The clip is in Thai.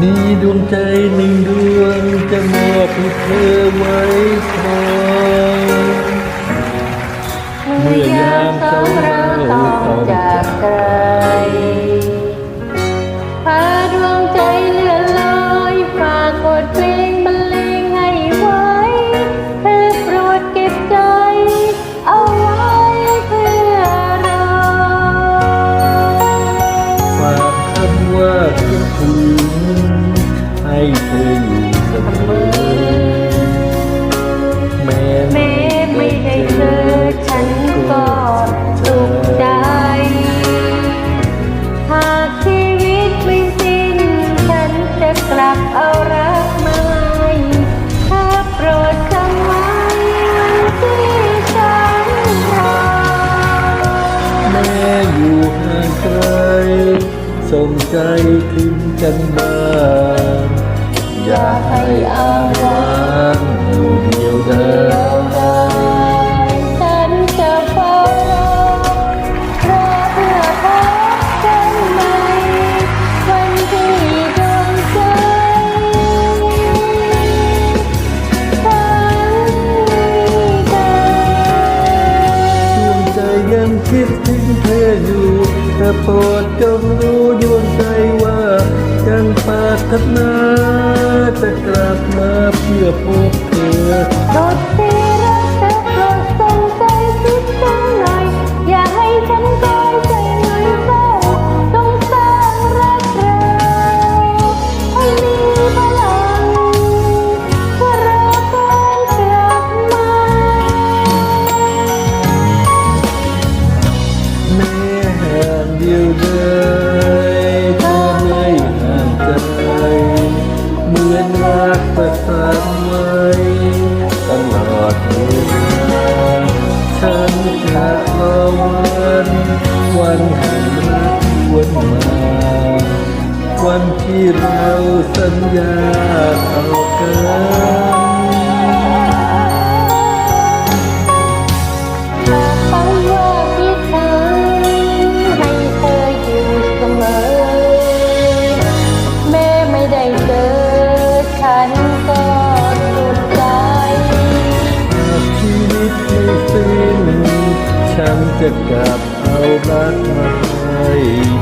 มีดวงใจหนึ่งดวงจะมอบให้เธอไว้คอย เธออยู่เสมอแม้แม้ไม่ได้เจอฉันก็สุขใจหากชีวิตไม่สิ้นฉันจะกลับเอารักมาให้ถ้าโปรดจำไว้วันที่ฉันรอแม้อยู่ห่างไกลส่งใจถึงกันบ้า ให้อ้างว้าง จงรู้ดวงใจว่ายังปรารถนาจะกลับมาเพื่อพบเธอโปรดที่รักเธอ อดเวลาฉันจะรอวันวันแห่งรักวนมาวันที่เราสัญญา ฉันจะกลับเอารักมาให้